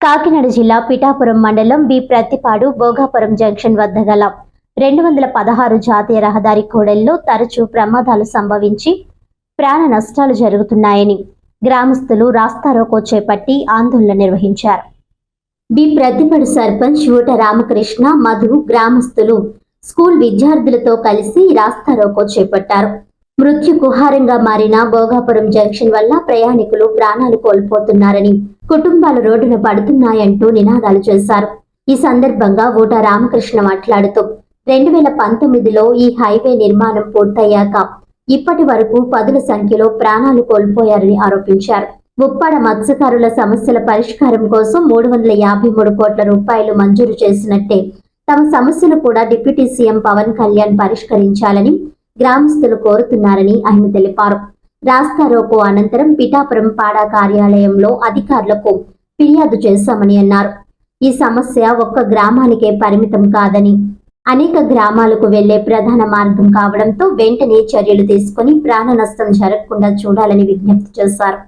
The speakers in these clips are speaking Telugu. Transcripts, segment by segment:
కాకినాడ జిల్లా పిఠాపురం మండలం బి ప్రతిపాడు భోగాపురం జంక్షన్ వద్ద గల రెండు వందల పదహారు జాతీయ రహదారి కూడలిలో తరచూ ప్రమాదాలు సంభవించి ప్రాణ నష్టాలు జరుగుతున్నాయని గ్రామస్తులు రాస్తారోకో చేపట్టి ఆందోళన నిర్వహించారు. బి ప్రతిపడు సర్పంచ్ ఊట రామకృష్ణ మధు గ్రామస్తులు స్కూల్ విద్యార్థులతో కలిసి రాస్తారోకో చేపట్టారు. మృత్యు కుహారంగా మారిన భోగాపురం జంక్షన్ వల్ల ప్రయాణికులు ప్రాణాలు కోల్పోతున్నారని కుటుంబాలు రోడ్డున పడుతున్నాయంటూ నినాదాలు చేశారు. ఈ సందర్భంగా ఊట రామకృష్ణ మాట్లాడుతూ రెండు వేల పంతొమ్మిదిలో ఈ హైవే నిర్మాణం పూర్తయ్యాక ఇప్పటి వరకు పదుల సంఖ్యలో ప్రాణాలు కోల్పోయారని ఆరోపించారు. ఉప్పాడ మత్స్యకారుల సమస్యల పరిష్కారం కోసం మూడు వందల యాభై మూడు కోట్ల రూపాయలు మంజూరు చేసినట్టే తమ సమస్యలు కూడా డిప్యూటీ సీఎం పవన్ కళ్యాణ్ పరిష్కరించాలని గ్రామస్తులు కోరుతున్నారని ఆయన తెలిపారు. రాస్తారోకో అనంతరం పిఠాపురం పాడా కార్యాలయంలో అధికారులకు ఫిర్యాదు చేశామని అన్నారు. ఈ సమస్య ఒక్క గ్రామానికే పరిమితం కాదని అనేక గ్రామాలకు వెళ్ళే ప్రధాన మార్గం కావడంతో వెంటనే చర్యలు తీసుకుని ప్రాణ నష్టం జరగకుండా చూడాలని విజ్ఞప్తి చేశారు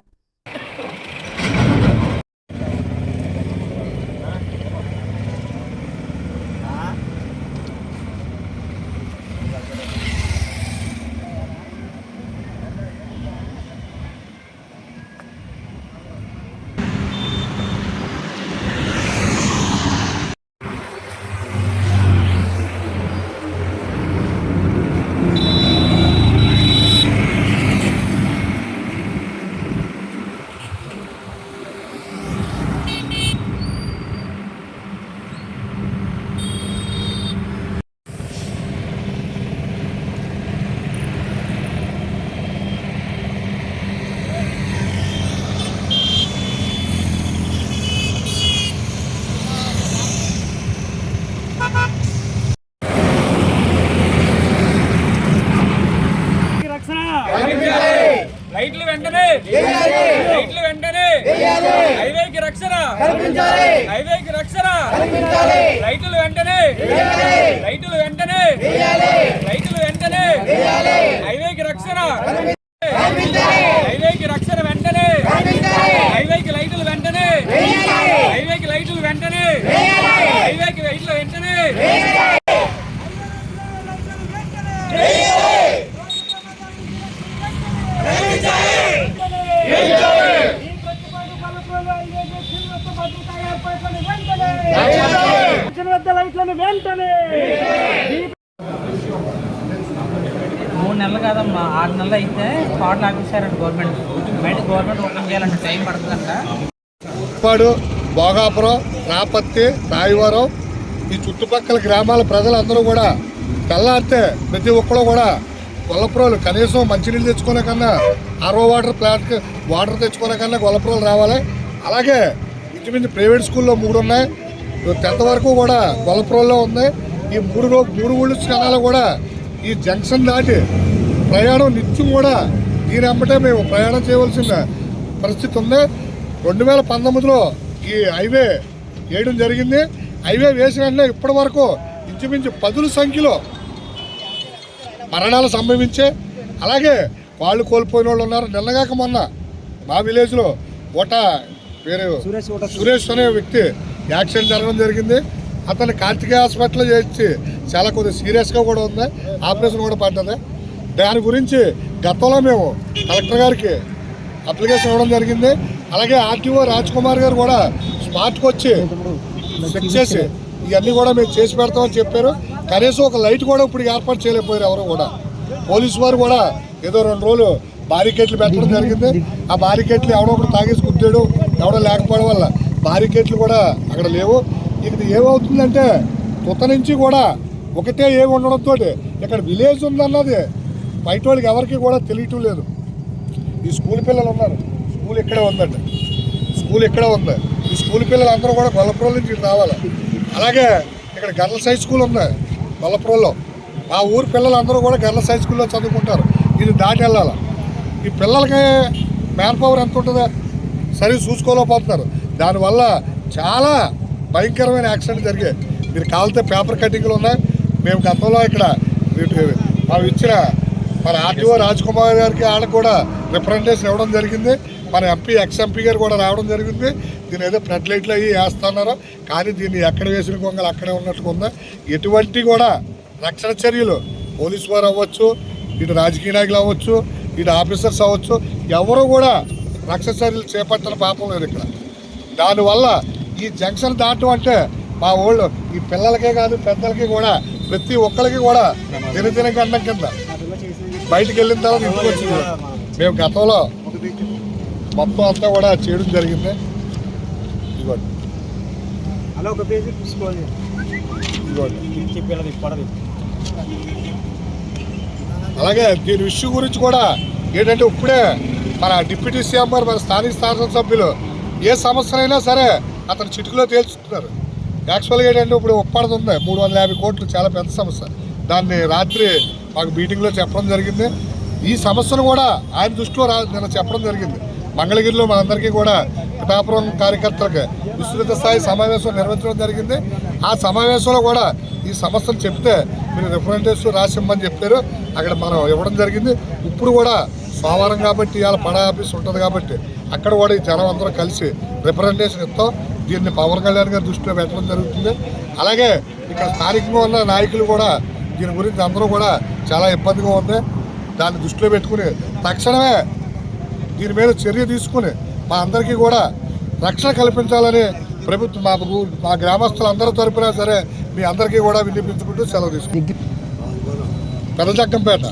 రక్షణ లైట్లు వెంటనే లైట్లు వెంటనే హైవేకి రక్షణ హైవేకి రక్షణ. లైట్లు వెంటనే. లైట్లు వెంటనే. లైట్లు వెంటనే. హైవేకి రక్షణ. హైవేకి రక్షణ వెంటనే. హైవేకి లైట్లు వెంటనే. హైవేకి లైట్లు వెంటనే హైవేకి లైట్లు వెంటనే లైట్లను వెంటనే మూడు నెలలు కాదమ్మా ఆరు నెలలు అయితే కార్డులు ఆపేశారంట గవర్నమెంట్ బయట గవర్నమెంట్ ఓపెన్ చేయాలంటే టైం పడుతుందంట. ఉప్పాడు భోగాపురం రాపత్తి రాయవరం ఈ చుట్టుపక్కల గ్రామాల ప్రజలందరూ కూడా తెల్లారితే ప్రతి ఒక్కరు కూడా గొల్లపురాలు కనీసం మంచినీళ్ళు తెచ్చుకునే కన్నా ఆర్ఓ వాటర్ ప్లాంట్కి వాటర్ తెచ్చుకునే కన్నా గొల్లపురాలు రావాలి. అలాగే ఇంచుమించు ప్రైవేట్ స్కూల్లో మూడు ఉన్నాయి. టెన్త్ వరకు కూడా గొల్లపురంలో ఉంది. ఈ మూడు మూడు ఊళ్ళు స్థానాలు కూడా ఈ జంక్షన్ దాటి ప్రయాణం నిత్యం కూడా దీని అమ్మటే మేము ప్రయాణం చేయవలసిన పరిస్థితి ఉంది. రెండు వేల పంతొమ్మిదిలో ఈ హైవే వేయడం జరిగింది. హైవే వేసిన వెంటనే ఇప్పటి వరకు ఇంచుమించు పదుల సంఖ్యలో మరణాలు సంభవించే అలాగే వాళ్ళు కోల్పోయిన వాళ్ళు ఉన్నారు. నిన్నగాక మొన్న మా విలేజ్లో ఓట పేరు సురేష్ అనే వ్యక్తి యాక్సిడెంట్ జరగడం జరిగింది. అతన్ని కార్తికేయ హాస్పిటల్లో చేసి చాలా కొద్దిగా సీరియస్గా కూడా ఉంది. ఆపరేషన్ కూడా పడ్డది. దాని గురించి గతంలో మేము కలెక్టర్ గారికి అప్లికేషన్ ఇవ్వడం జరిగింది. అలాగే ఆర్టీఓ రాజ్ కుమార్ గారు కూడా స్మార్ట్కి వచ్చి చెక్ చేసి ఇవన్నీ కూడా మేము చేసి పెడతామని చెప్పారు. కనీసం ఒక లైట్ కూడా ఇప్పుడు ఏర్పాటు చేయలేకపోయారు ఎవరు కూడా. పోలీసు వారు కూడా ఏదో రెండు రోజులు బారికేట్లు పెట్టడం జరిగింది. ఆ బారికేట్లు ఎవడో ఒకటి తాగేసి కుట్టాడు ఎవడో లేకపోవడం వల్ల బారికేట్లు కూడా అక్కడ లేవు. ఇక్కడ ఏమవుతుందంటే తుత నుంచి కూడా ఒకటే ఏమి ఉండడంతో ఇక్కడ విలేజ్ ఉందన్నది బయట వాళ్ళకి ఎవరికి కూడా తెలియటం లేదు. ఈ స్కూల్ పిల్లలు ఉన్నారు. స్కూల్ ఇక్కడే ఉందండి. స్కూల్ ఇక్కడే ఉంది. ఈ స్కూల్ పిల్లలందరూ కూడా గొల్లపురం నుంచి రావాలి. అలాగే ఇక్కడ గర్ల్స్ హై స్కూల్ ఉంది గొల్లపురంలో ఆ ఊరు పిల్లలందరూ కూడా గర్ల్స్ హై స్కూల్లో చదువుకుంటారు. ఇది దాటి వెళ్ళాలి. ఈ పిల్లలకి మ్యాన్ పవర్ ఎంత ఉంటుందా? సరి చూసుకోలేకపోతున్నారు. దానివల్ల చాలా భయంకరమైన యాక్సిడెంట్ జరిగాయి. మీరు కావాలంటే పేపర్ కటింగ్లు ఉన్నాయి. మేము గతంలో ఇక్కడ వీటి- ఇచ్చిన మన ఆర్టీఓ రాజ్ కుమార్ గారికి వాళ్ళకి కూడా రిప్రజెంటేషన్ ఇవ్వడం జరిగింది. మన ఎంపీ ఎక్స్ఎంపీ గారు కూడా రావడం జరిగింది. దీని ఏదో ఫ్లడ్ లైట్లు అవి వేస్తున్నారు. కానీ దీన్ని ఎక్కడ వేసిన కొంగలు అక్కడే ఉన్నట్టుగా ఉంది? ఎటువంటి కూడా రక్షణ చర్యలు పోలీసు వారు అవ్వచ్చు ఇటు రాజకీయ నాయకులు అవ్వచ్చు ఇటు ఆఫీసర్స్ అవ్వచ్చు ఎవరు కూడా రక్షణ చర్యలు చేపట్టిన పాపం లేదు ఇక్కడ. దానివల్ల ఈ జంక్షన్ దాటం అంటే మా ఊళ్ళో ఈ పిల్లలకే కాదు పెద్దలకి కూడా ప్రతి ఒక్కరికి కూడా దినదిన గండం కింద. బయటికి వెళ్ళిన తర్వాత ఇంటికి వచ్చింది. మేము గతంలో మొత్తం అంతా కూడా చేయడం జరిగింది. ఇదిగోండి అలా ఒక పేజీ తీసుకోవాలి పడదు అలాగే దీని విషయం గురించి కూడా ఏంటంటే ఇప్పుడే మన డిప్యూటీ సీఎం గారు మన స్థానిక శాసనసభ్యులు ఏ సమస్యలైనా సరే అతను చిటికలో తేల్చుతున్నారు యాక్చువల్గా ఏంటంటే ఇప్పుడు ఒప్పడది ఉంది మూడు వందల యాభై కోట్లు చాలా పెద్ద సమస్య. దాన్ని రాత్రి మాకు మీటింగ్లో చెప్పడం జరిగింది. ఈ సమస్యను కూడా ఆయన దృష్టిలో రా నేను చెప్పడం జరిగింది. మంగళగిరిలో మనందరికీ కూడా పిఠాపురం కార్యకర్తలకు విస్తృత స్థాయి సమావేశం నిర్వహించడం జరిగింది. ఆ సమావేశంలో కూడా ఈ సమస్యను చెప్తే మీరు రిప్రజెంటేటివ్స్ రాసిమ్మని చెప్పారు. అక్కడ మనం ఇవ్వడం జరిగింది. ఇప్పుడు కూడా సోమవారం కాబట్టి ఇవాళ పడ ఆఫీస్ ఉంటుంది కాబట్టి అక్కడ కూడా ఈ జనం అందరూ కలిసి రిప్రజెంటేషన్ ఇస్తాం. దీన్ని పవన్ కళ్యాణ్ గారి దృష్టిలో పెట్టడం జరుగుతుంది. అలాగే ఇక్కడ స్థానికంగా ఉన్న నాయకులు కూడా దీని గురించి అందరూ కూడా చాలా ఇబ్బందిగా ఉంది. దాన్ని దృష్టిలో పెట్టుకుని తక్షణమే దీని మీద చర్య తీసుకుని మా అందరికీ కూడా రక్షణ కల్పించాలని ప్రభుత్వం మా మా గ్రామస్తులందరూ తరపున సరే మీ అందరికీ కూడా వినిపించుకుంటూ సెలవు తీసుకుంటాం పెద్దచక్కంపేట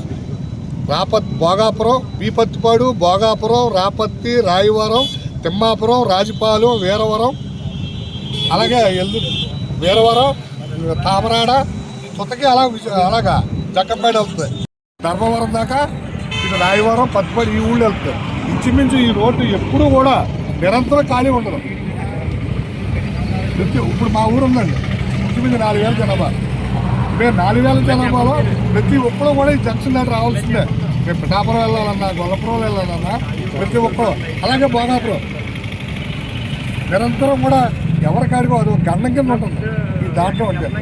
రాపత్ భోగాపురం బీపత్తిపాడు భోగాపురం రాపత్తి రాయవరం తిమ్మాపురం రాజపాలెం వీరవరం అలాగే ఎల్లు వీరవరం తామరాడ తుతకి అలా అలాగా జగ్గంపేట వెళ్తుంది. ధర్మవరం దాకా ఇటు రాయవరం పత్తిపాడు ఈ ఊళ్ళు వెళ్తుంది. ఇంచుమించు ఈ రోడ్డు ఎప్పుడూ కూడా నిరంతరం ఖాళీ ఉండదు. ఇప్పుడు మా ఊరు ఉందండి. ఇంచుమించు నాలుగు వేల జనాభా. మేము నాలుగు వేల జనాభాలో ప్రతి ఒక్కరు కూడా ఈ జంక్షన్ దగ్గర రావాల్సిందే. మేము పిఠాపురం వెళ్ళాలన్నా గొల్లపురం వెళ్ళాలన్నా ప్రతి ఒక్కరు. అలాగే భోగాపురం నిరంతరం కూడా ఎవరికాడికో అది ఒక గండం కింద ఉంటుంది. ఈ దాంట్లో ఉంటుంది